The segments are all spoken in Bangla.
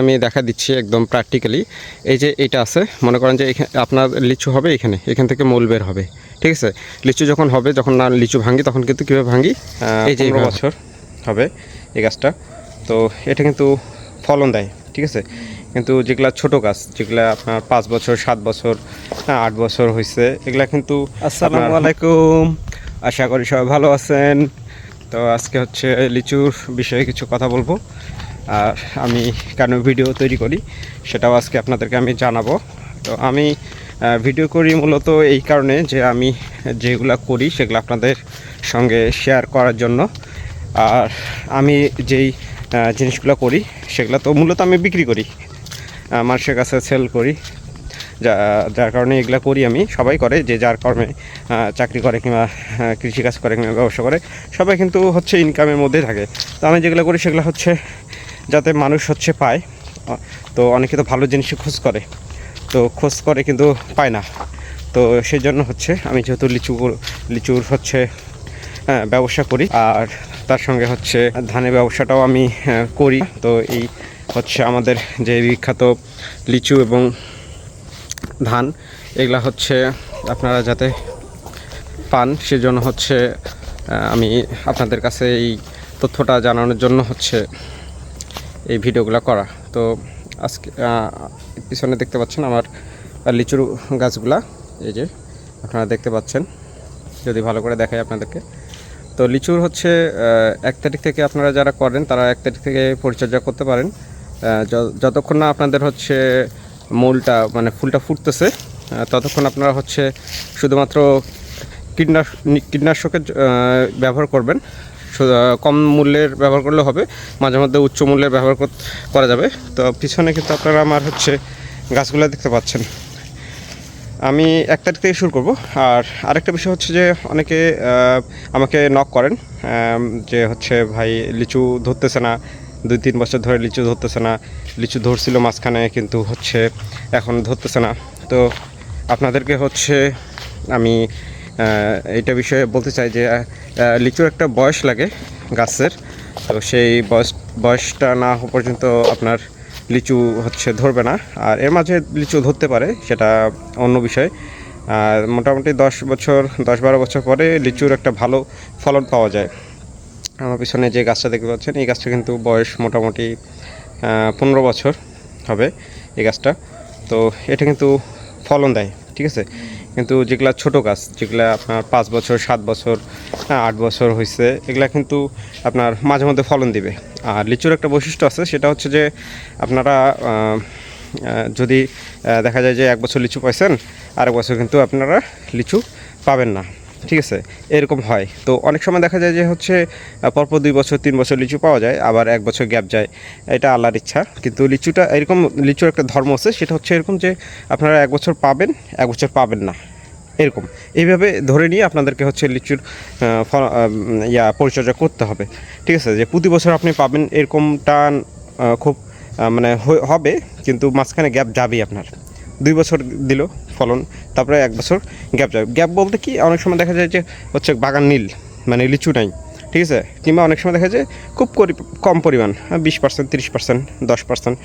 আমি দেখা দিচ্ছি একদম প্র্যাকটিক্যালি এই যে এটা আছে মনে করেন যে এখানে আপনার লিচু হবে এখানে এখান থেকে মূল বের হবে ঠিক আছে? লিচু যখন হবে যখন না লিচু ভাঙি তখন কিন্তু কীভাবে ভাঙি? এই যে বছর হবে এই গাছটা। তো এটা কিন্তু ফলন দেয় ঠিক আছে? কিন্তু যেগুলা ছোট গাছ যেগুলা আপনার পাঁচ বছর সাত বছর হ্যাঁ, আট বছর হয়েছে এগুলা কিন্তু আসসালামু আলাইকুম। আশা করি সবাই ভালো আছেন। তো আজকে হচ্ছে লিচুর বিষয়ে কিছু কথা বলব। আমি কেন ভিডিও তৈরি করি সেটাও আজকে আপনাদেরকে আমি জানাব। তো আমি ভিডিও করি মূলত এই কারণে যে আমি যেগুলা করি সেগুলো আপনাদের সঙ্গে শেয়ার করার জন্য। আর আমি যেই জিনিসগুলো করি সেগুলো তো মূলত আমি বিক্রি করি মানুষের কাছে সেল করি। যা, যার কারণে এগুলো করি আমি, সবাই করে, যে যার কর্মে চাকরি করে কিংবা কৃষিকাজ করে কিংবা ব্যবসা করে, সবাই কিন্তু হচ্ছে ইনকামের মধ্যে থাকে। তো আমি যেগুলো করি সেগুলো হচ্ছে যাতে মানুষ হচ্ছে পায়। তো অনেকে তো ভালো জিনিসই খোঁজ করে। তো খোঁজ করে কিন্তু পায় না। তো সেই জন্য হচ্ছে আমি যেহেতু লিচু লিচুর হচ্ছে ব্যবসা করি। আর তার সঙ্গে হচ্ছে ধানের ব্যবসাটাও আমি করি। তো এই হচ্ছে আমাদের যে বিখ্যাত লিচু এবং ধান, এগুলা হচ্ছে আপনারা যাতে পান, সেজন্য হচ্ছে আমি আপনাদের কাছে এই তথ্যটা জানানোর জন্য হচ্ছে এই ভিডিওগুলো করা। তো আজকে পিছনে দেখতে পাচ্ছেন আমার লিচুর গাছগুলা। এই যে, আপনারা দেখতে পাচ্ছেন। যদি ভালো করে দেখাই আপনাদেরকে। তো লিচুর হচ্ছে এক তারিখ থেকে আপনারা যারা করেন, তারা এক তারিখ থেকে পরিচর্যা করতে পারেন। যতক্ষণ না আপনাদের হচ্ছে মূলটা মানে ফুলটা ফুটতেছে ততক্ষণ আপনারা হচ্ছে শুধুমাত্র কীটনাশ, কীটনাশকের ব্যবহার করবেন। কম মূল্যের ব্যবহার করলে হবে, মাঝে মধ্যে উচ্চ মূল্যের ব্যবহার করা যাবে। তো পিছনে কিন্তু আপনারা আমার হচ্ছে গাছগুলো দেখতে পাচ্ছেন। আমি এক তারিখ থেকে শুরু করব। আর আরেকটা বিষয় হচ্ছে যে, অনেকে আমাকে নক করেন যে হচ্ছে, ভাই, লিচু ধরতেছে না, দুই তিন বছর ধরে লিচু ধরতেছে না, লিচু ধরছিল মাঝখানে, কিন্তু হচ্ছে এখন ধরতেছে না। তো আপনাদেরকে হচ্ছে, আমি এইটা বিষয়ে বলতে চাই যে লিচুর একটা বয়স লাগে গাছের। তো সেই বয়স, বয়সটা না হওয়া পর্যন্ত আপনার লিচু হচ্ছে ধরবে না। আর এর মাঝে লিচু ধরতে পারে, সেটা অন্য বিষয়। আর মোটামুটি দশ বছর, দশ বারো বছর পরে লিচুর একটা ভালো ফলন পাওয়া যায়। আমার পিছনে যে গাছটা দেখতে পাচ্ছেন, এই গাছটা কিন্তু বয়স মোটামুটি পনেরো বছর হবে এই গাছটা। তো এটা কিন্তু ফলন দেয়, ঠিক আছে? কিন্তু যেগুলা ছোট গাছ যেগুলা আপনার পাঁচ বছর সাত বছর হ্যাঁ, আট বছর হয়েছে এগুলা কিন্তু আপনার মাঝে মধ্যে ফলন দিবে। আর লিচুর একটা বৈশিষ্ট্য আছে সেটা হচ্ছে যে আপনারা যদি দেখা যায় যে এক বছর লিচু পাইছেন আরেক বছর কিন্তু আপনারা লিচু পাবেন না। ঠিক আছে, এরকম হয়। তো অনেক সময় দেখা যায় যে হচ্ছে পরপর দুই বছর, তিন বছর লিচু পাওয়া যায়, আবার এক বছর গ্যাপ যায়। এটা আল্লাহর ইচ্ছা। কিন্তু লিচুটা, এরকম লিচুর একটা ধর্ম আছে, সেটা হচ্ছে এরকম যে আপনারা এক বছর পাবেন, এক বছর পাবেন না। এরকম। এইভাবে ধরে নিয়ে আপনাদেরকে হচ্ছে লিচুর ইয়া পরিচর্যা করতে হবে। ঠিক আছে, যে প্রতি বছর আপনি পাবেন এরকম টান খুব মানে হবে, কিন্তু মাঝখানে গ্যাপ যাবেই আপনার। দুই বছর দিল ফলন, তারপরে এক বছর গ্যাপ যাবে। গ্যাপ বলতে কি, অনেক সময় দেখা যায় যে হচ্ছে বাগান নীল মানে লিচু নাই, ঠিক আছে? কিংবা অনেক সময় দেখা যায় খুব কম পরিমাণ বিশ পার্সেন্ট তিরিশ পার্সেন্ট দশ পার্সেন্ট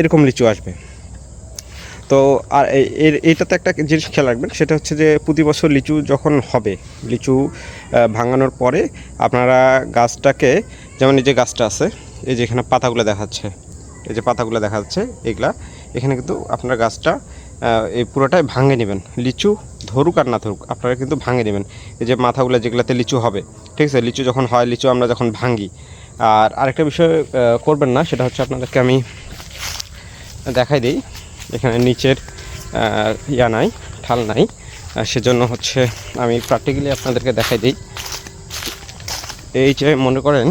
এরকম লিচু আসবে। তো আর এইটাতে একটা জিনিস খেয়াল রাখবেন, সেটা হচ্ছে যে প্রতি বছর লিচু যখন হবে, লিচু ভাঙানোর পরে আপনারা গাছটাকে, যেমন এই যে গাছটা আছে, এই যে এখানে পাতাগুলো দেখাচ্ছে, এই যে পাতাগুলো দেখা যাচ্ছে এগুলা, এখানে কিন্তু আপনার গাছটা এই পুরোটাই ভাঙে নেবেন। লিচু ধরুক আর না ধরুক, আপনারা কিন্তু ভাঙে নেবেন। এই যে মাথাগুলো যেগুলোতে লিচু হবে, ঠিক আছে? লিচু যখন হয়, লিচু আমরা যখন ভাঙি। আর আরেকটা বিষয় করবেন না, সেটা হচ্ছে আপনাদেরকে আমি দেখাই দিই। এখানে নিচের ইয়া নাই ঠাল নাই। সেজন্য হচ্ছে আমি প্র্যাকটিক্যালি আপনাদেরকে দেখাই দিই। এই যে মনে করেন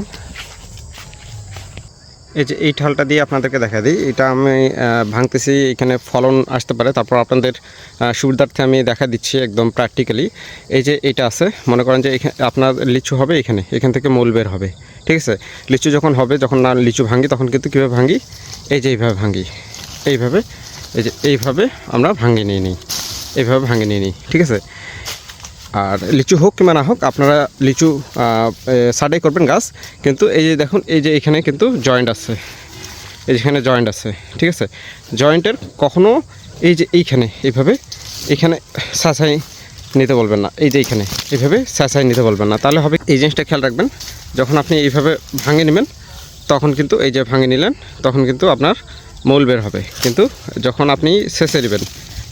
এই যে এই ঠালটা দিয়ে আপনাদেরকে দেখা দিই। এটা আমি ভাঙতেছি, এখানে ফলন আসতে পারে। তারপর আপনাদের সুবিধার্থে আমি দেখা দিচ্ছি একদম প্র্যাকটিক্যালি এই যে এটা আছে, মনে করেন যে আপনার লিচু হবে এখানে, এখান থেকে মূল বের হবে, ঠিক আছে? লিচু যখন হবে, যখন না লিচু ভাঙি, তখন কিন্তু কীভাবে ভাঙি? এই যে এইভাবে ভাঙি। এইভাবে, এই যে এইভাবে আমরা ভাঙিয়ে নিয়ে নিই। এইভাবে ভাঙিয়ে নিয়ে নিই, ঠিক আছে? আর লিচু হোক কিংবা না হোক, আপনারা লিচু সাডাই করবেন গাছ। কিন্তু এই যে দেখুন, এই যে এখানে কিন্তু জয়েন্ট আছে। এই যেখানে জয়েন্ট আছে, ঠিক আছে? জয়েন্টের কখনও এই যে এইখানে, এইভাবে এখানে সাসাই নিতে বলবেন না। এই যে এইখানে, এইভাবে সাসাই নিতে বলবেন না। তাহলে হবে, এই জিনিসটা খেয়াল রাখবেন, যখন আপনি এইভাবে ভাঙে নেবেন, তখন কিন্তু এই যে ভাঙে নিলেন, তখন কিন্তু আপনার মূল বের হবে। কিন্তু যখন আপনি শেষে নেবেন,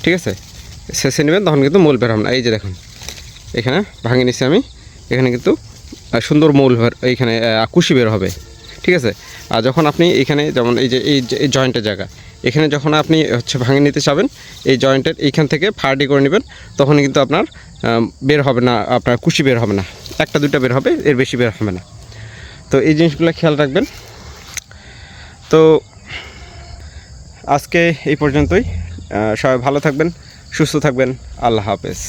ঠিক আছে? শেষে নেবেন, তখন কিন্তু মূল বের হবে না। এই যে দেখুন এখানে ভাঙে নিছি আমি। এখানে কিন্তু সুন্দর মূল এইখানে কুশি বের হবে। ঠিক আছে? আর যখন আপনি এখানে, যেমন এই যে, এই জয়েন্টের জায়গা, এখানে যখন আপনি হচ্ছে ভাঙে নিতে চাবেন, এই জয়েন্টের এইখান থেকে ফার্ডি করে নেবেন, তখন কিন্তু আপনার বের হবে না, আপনার কুশি বের হবে না। একটা, দুইটা বের হবে, এর বেশি বের হবে না। তো এই জিনিসগুলো খেয়াল রাখবেন। তো আজকে এই পর্যন্তই। সবাই ভালো থাকবেন, সুস্থ থাকবেন। আল্লাহ হাফেজ।